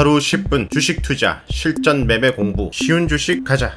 하루 10분 주식 투자 실전 매매 공부 쉬운 주식 가자.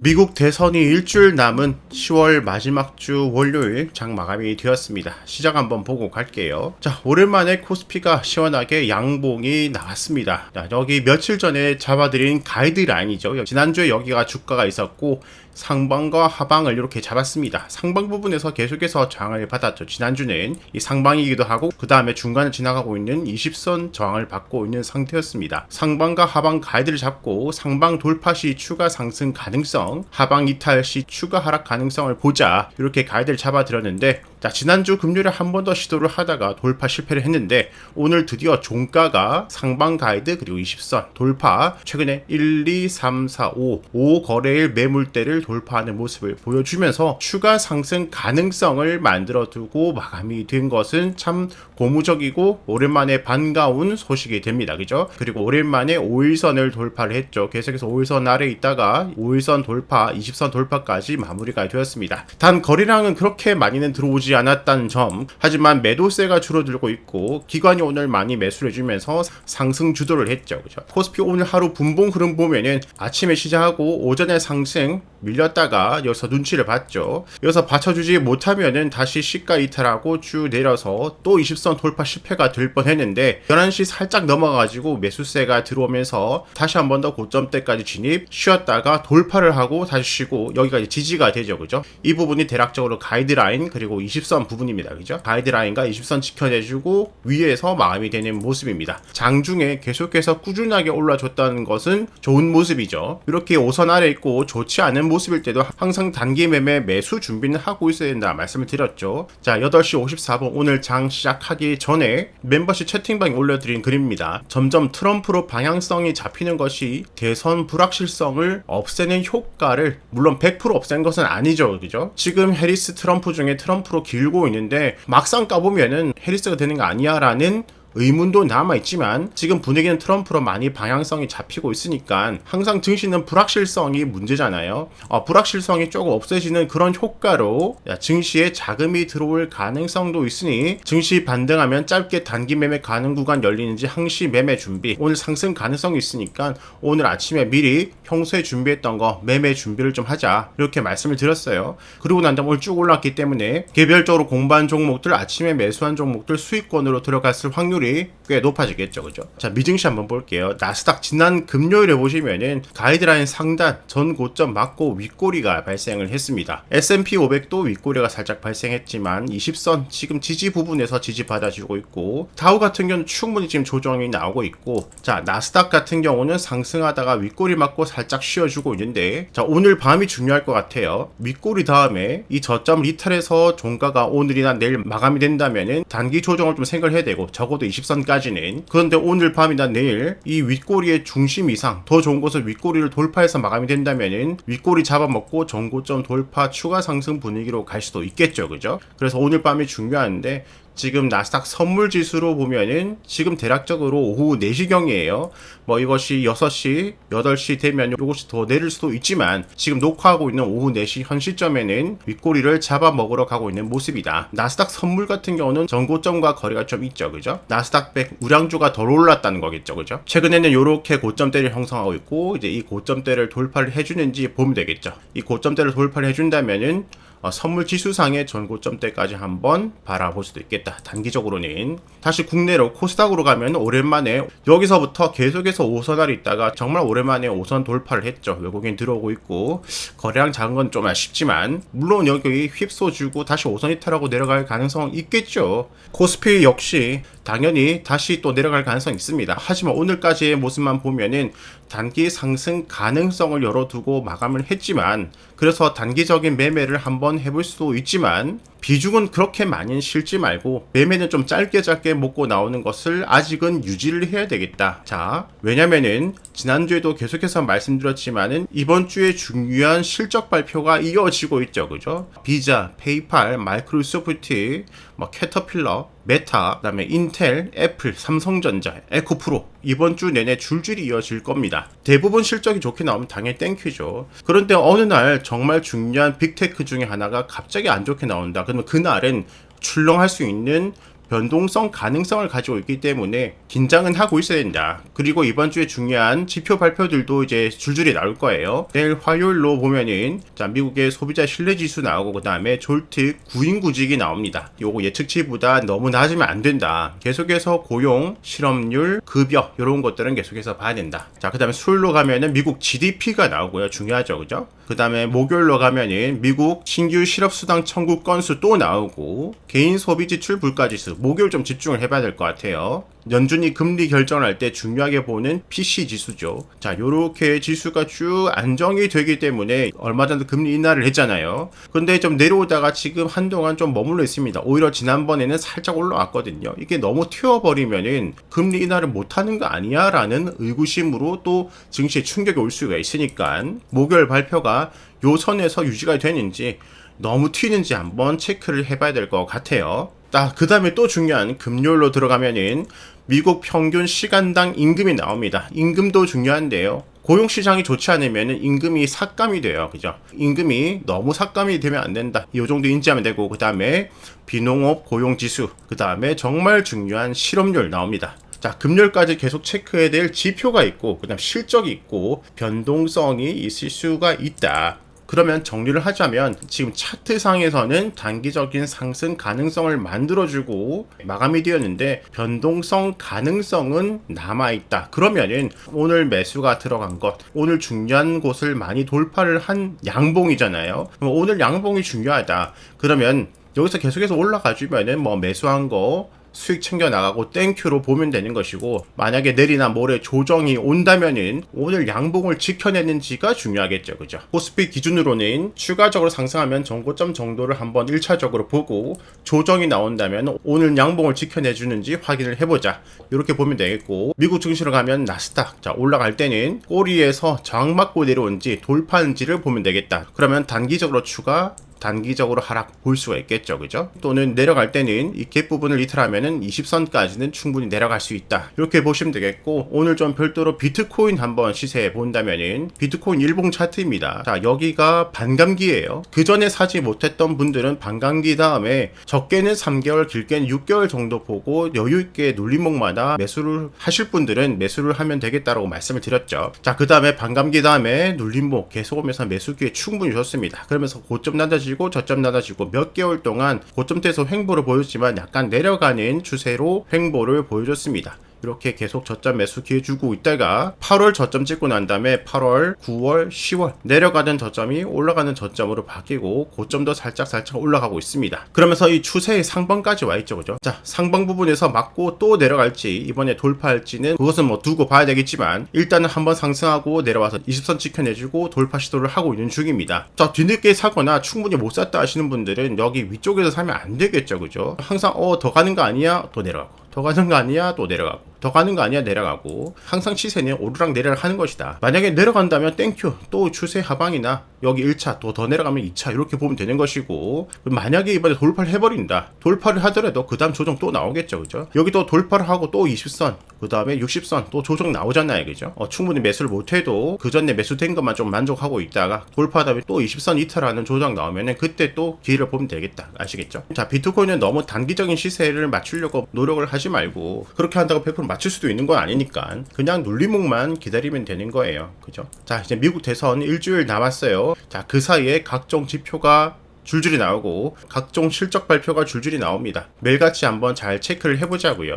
미국 대선이 일주일 남은 10월 마지막 주 월요일 장 마감이 되었습니다. 시작 한번 보고 갈게요. 자, 오랜만에 코스피가 시원하게 양봉이 나왔습니다. 자, 여기 며칠 전에 잡아드린 가이드라인이죠. 지난주에 여기가 주가가 있었고 상방과 하방을 이렇게 잡았습니다. 상방 부분에서 계속해서 저항을 받았죠. 지난주는 이 상방이기도 하고 그 다음에 중간을 지나가고 있는 20선 저항을 받고 있는 상태였습니다. 상방과 하방 가이드를 잡고 상방 돌파 시 추가 상승 가능성, 하방 이탈 시 추가 하락 가능성을 보자 이렇게 가이드를 잡아드렸는데 자 지난주 금요일에 한 번 더 시도를 하다가 돌파 실패를 했는데 오늘 드디어 종가가 상방 가이드 그리고 20선 돌파 최근에 1, 2, 3, 4, 5 5 거래일 매물대를 돌파하는 모습을 보여주면서 추가 상승 가능성을 만들어 두고 마감이 된 것은 참 고무적이고 오랜만에 반가운 소식이 됩니다. 그죠? 그리고 오랜만에 5일선을 돌파를 했죠. 계속해서 5일선 아래 있다가 5일선 돌파, 20선 돌파까지 마무리가 되었습니다. 단 거래량은 그렇게 많이는 들어오지 않았다는 점. 하지만 매도세가 줄어들고 있고 기관이 오늘 많이 매수를 해주면서 상승 주도를 했죠. 그죠? 코스피 오늘 하루 분봉 흐름 보면은 아침에 시작하고 오전에 상승 밀렸다가 여기서 눈치를 봤죠. 여기서 받쳐주지 못하면은 다시 시가 이탈하고 쭉 내려서 또 20선 돌파 실패가 될 뻔했는데 11시 살짝 넘어가지고 매수세가 들어오면서 다시 한 번 더 고점대까지 진입 쉬었다가 돌파를 하고 다시 쉬고 여기까지 지지가 되죠. 그죠? 이 부분이 대략적으로 가이드라인 그리고 20선 부분입니다. 그죠? 가이드라인과 20선 지켜내주고 위에서 마감이 되는 모습입니다. 장중에 계속해서 꾸준하게 올라줬다는 것은 좋은 모습이죠. 이렇게 5선 아래 있고 좋지 않은 모습일 때도 항상 단기 매매 매수 준비는 하고 있어야 된다 말씀을 드렸죠. 자, 8시 54분 오늘 장 시작하기 전에 멤버십 채팅방에 올려드린 글입니다. 점점 트럼프로 방향성이 잡히는 것이 대선 불확실성을 없애는 효과를 물론 100% 없앤 것은 아니죠. 그죠? 지금 해리스 트럼프 중에 트럼프로 길고 있는데 막상 까보면은 해리스가 되는 거 아니야 라는 의문도 남아있지만 지금 분위기는 트럼프로 많이 방향성이 잡히고 있으니까 항상 증시는 불확실성이 문제잖아요. 어, 불확실성이 조금 없어지는 그런 효과로 증시에 자금이 들어올 가능성도 있으니 증시 반등하면 짧게 단기 매매 가능 구간 열리는지 항시 매매 준비 오늘 상승 가능성이 있으니까 오늘 아침에 미리 평소에 준비했던 거 매매 준비를 좀 하자 이렇게 말씀을 드렸어요. 그리고 난 다음 오늘 쭉 올랐기 때문에 개별적으로 공부한 종목들 아침에 매수한 종목들 수익권으로 들어갔을 확률이 확률이 꽤 높아지겠죠. 그죠? 자, 미증시 한번 볼게요. 나스닥 지난 금요일에 보시면은 가이드라인 상단 전 고점 맞고 윗꼬리가 발생을 했습니다. S&P 500도 윗꼬리가 살짝 발생했지만 20선 지금 지지 부분에서 지지 받아주고 있고 다우 같은 경우는 충분히 지금 조정이 나오고 있고 자, 나스닥 같은 경우는 상승하다가 윗꼬리 맞고 살짝 쉬어주고 있는데 자, 오늘 밤이 중요할 것 같아요. 윗꼬리 다음에 이 저점 리탈에서 종가가 오늘이나 내일 마감이 된다면은 단기 조정을 좀 생각해야 되고 적어도 20선까지는. 그런데 오늘 밤이나 내일 이 윗꼬리의 중심 이상 더 좋은 곳을 윗꼬리를 돌파해서 마감이 된다면은 윗꼬리 잡아먹고 전고점 돌파 추가 상승 분위기로 갈 수도 있겠죠. 그죠? 그래서 오늘 밤이 중요한데 지금 나스닥 선물 지수로 보면은 지금 대략적으로 오후 4시경이에요. 뭐 이것이 6시, 8시 되면 이것이 더 내릴 수도 있지만 지금 녹화하고 있는 오후 4시 현 시점에는 윗꼬리를 잡아먹으러 가고 있는 모습이다. 나스닥 선물 같은 경우는 전고점과 거리가 좀 있죠. 그죠? 나스닥 100 우량주가 덜 올랐다는 거겠죠. 그죠? 최근에는 이렇게 고점대를 형성하고 있고 이제 이 고점대를 돌파를 해주는지 보면 되겠죠. 이 고점대를 돌파를 해준다면은 어, 선물 지수상의 전고점대까지 한번 바라볼 수도 있겠다. 단기적으로는 다시 국내로 코스닥으로 가면 오랜만에 여기서부터 계속해서 5선알이 있다가 정말 오랜만에 5선 돌파를 했죠. 외국인 들어오고 있고 거래량 작은 건 좀 아쉽지만 물론 여기 휩써주고 다시 5선 이탈하고 내려갈 가능성 있겠죠. 코스피 역시 당연히 다시 또 내려갈 가능성이 있습니다. 하지만 오늘까지의 모습만 보면은 단기 상승 가능성을 열어두고 마감을 했지만 그래서 단기적인 매매를 한번 해볼 수도 있지만 비중은 그렇게 많이 실지 말고 매매는 좀 짧게 짧게 먹고 나오는 것을 아직은 유지를 해야 되겠다. 자, 왜냐면은 지난주에도 계속해서 말씀드렸지만은 이번 주에 중요한 실적 발표가 이어지고 있죠. 그죠? 비자, 페이팔, 마이크로소프트, 뭐 캐터필러, 메타, 그다음에 인텔, 애플, 삼성전자, 에코프로 이번 주 내내 줄줄이 이어질 겁니다. 대부분 실적이 좋게 나오면 당연히 땡큐죠. 그런데 어느 날 정말 중요한 빅테크 중에 하나가 갑자기 안 좋게 나온다. 그러면 그날은 출렁할 수 있는 변동성 가능성을 가지고 있기 때문에 긴장은 하고 있어야 된다. 그리고 이번 주에 중요한 지표 발표들도 이제 줄줄이 나올 거예요. 내일 화요일로 보면은 자 미국의 소비자 신뢰 지수 나오고 그 다음에 졸트 구인 구직이 나옵니다. 요거 예측치보다 너무 낮으면 안 된다. 계속해서 고용, 실업률, 급여 이런 것들은 계속해서 봐야 된다. 자 그 다음에 수요일로 가면은 미국 GDP가 나오고요. 중요하죠, 그죠? 그 다음에 목요일로 가면은 미국 신규 실업수당 청구 건수 또 나오고 개인 소비 지출 물가지수 목요일 좀 집중을 해봐야 될 것 같아요. 연준이 금리 결정을 할때 중요하게 보는 PC 지수죠. 자, 요렇게 지수가 쭉 안정이 되기 때문에 얼마 전에 금리 인하를 했잖아요. 근데 좀 내려오다가 지금 한동안 좀 머물러 있습니다. 오히려 지난번에는 살짝 올라왔거든요. 이게 너무 튀어버리면은 금리 인하를 못하는 거 아니야? 라는 의구심으로 또 증시에 충격이 올 수가 있으니까 목요일 발표가 요 선에서 유지가 되는지 너무 튀는지 한번 체크를 해봐야 될 것 같아요. 그 다음에 또 중요한 금요일로 들어가면은 미국 평균 시간당 임금이 나옵니다. 임금도 중요한데요. 고용 시장이 좋지 않으면 임금이 삭감이 돼요. 그죠? 임금이 너무 삭감이 되면 안 된다. 이 정도 인지하면 되고, 그 다음에 비농업 고용 지수, 그 다음에 정말 중요한 실업률 나옵니다. 자, 금요일까지 계속 체크해야 될 지표가 있고, 그 다음 실적이 있고, 변동성이 있을 수가 있다. 그러면 정리를 하자면 지금 차트상에서는 단기적인 상승 가능성을 만들어주고 마감이 되었는데 변동성 가능성은 남아있다. 그러면은 오늘 매수가 들어간 것, 오늘 중요한 곳을 많이 돌파를 한 양봉이잖아요. 오늘 양봉이 중요하다. 그러면 여기서 계속해서 올라가주면은 뭐 매수한 거 수익 챙겨 나가고 땡큐로 보면 되는 것이고 만약에 내리나 모레 조정이 온다면은 오늘 양봉을 지켜내는지가 중요하겠죠. 그죠? 코스피 기준으로는 추가적으로 상승하면 정고점 정도를 한번 1차적으로 보고 조정이 나온다면 오늘 양봉을 지켜내주는지 확인을 해보자. 이렇게 보면 되겠고 미국 증시로 가면 나스닥 자 올라갈 때는 꼬리에서 저항 맞고 내려온지 돌파한지를 보면 되겠다. 그러면 단기적으로 추가 단기적으로 하락 볼 수가 있겠죠. 그죠? 또는 내려갈 때는 이 갭 부분을 이탈하면은 20선까지는 충분히 내려갈 수 있다. 이렇게 보시면 되겠고 오늘 좀 별도로 비트코인 한번 시세 본다면은 비트코인 일봉 차트입니다. 자, 여기가 반감기예요. 그 전에 사지 못했던 분들은 반감기 다음에 적게는 3개월, 길게는 6개월 정도 보고 여유 있게 눌림목마다 매수를 하실 분들은 매수를 하면 되겠다라고 말씀을 드렸죠. 자, 그다음에 반감기 다음에 눌림목 계속 오면서 매수 기회 충분히 좋습니다. 그러면서 고점 낮아지고 낮아지고 저점 낮아지고 몇 개월 동안 고점대에서 횡보를 보였지만 약간 내려가는 추세로 횡보를 보여줬습니다. 이렇게 계속 저점 매수 기회 주고 있다가 8월 저점 찍고 난 다음에 8월, 9월, 10월 내려가는 저점이 올라가는 저점으로 바뀌고 고점도 살짝 살짝 올라가고 있습니다. 그러면서 이 추세의 상방까지 와 있죠, 그죠? 자, 상방 부분에서 맞고 또 내려갈지 이번에 돌파할지는 그것은 뭐 두고 봐야 되겠지만 일단은 한번 상승하고 내려와서 20선 지켜내주고 돌파 시도를 하고 있는 중입니다. 자, 뒤늦게 사거나 충분히 못 샀다 하시는 분들은 여기 위쪽에서 사면 안 되겠죠, 그죠? 항상 어 더 가는 거 아니야? 또 내려가고 더 가는 거 아니야? 또 내려가고. 더 가는 거 아니야? 내려가고. 항상 시세는 오르락 내리락 하는 것이다. 만약에 내려간다면 땡큐. 또 추세 하방이나 여기 1차 또 더 내려가면 2차 이렇게 보면 되는 것이고 만약에 이번에 돌파를 해버린다. 돌파를 하더라도 그 다음 조정 또 나오겠죠. 그죠? 여기 또 돌파를 하고 또 20선 그 다음에 60선 또 조정 나오잖아요. 그죠? 어, 충분히 매수를 못해도 그 전에 매수된 것만 좀 만족하고 있다가 돌파하다 또 20선 이탈하는 조정 나오면은 그때 또 기회를 보면 되겠다. 아시겠죠? 자, 비트코인은 너무 단기적인 시세를 맞추려고 노력을 하지 말고 그렇게 한다고 100% 맞출 수도 있는 건 아니니까 그냥 눌림목만 기다리면 되는 거예요. 그죠? 자, 이제 미국 대선 일주일 남았어요. 자, 그 사이에 각종 지표가 줄줄이 나오고 각종 실적 발표가 줄줄이 나옵니다. 매일같이 한번 잘 체크를 해보자고요.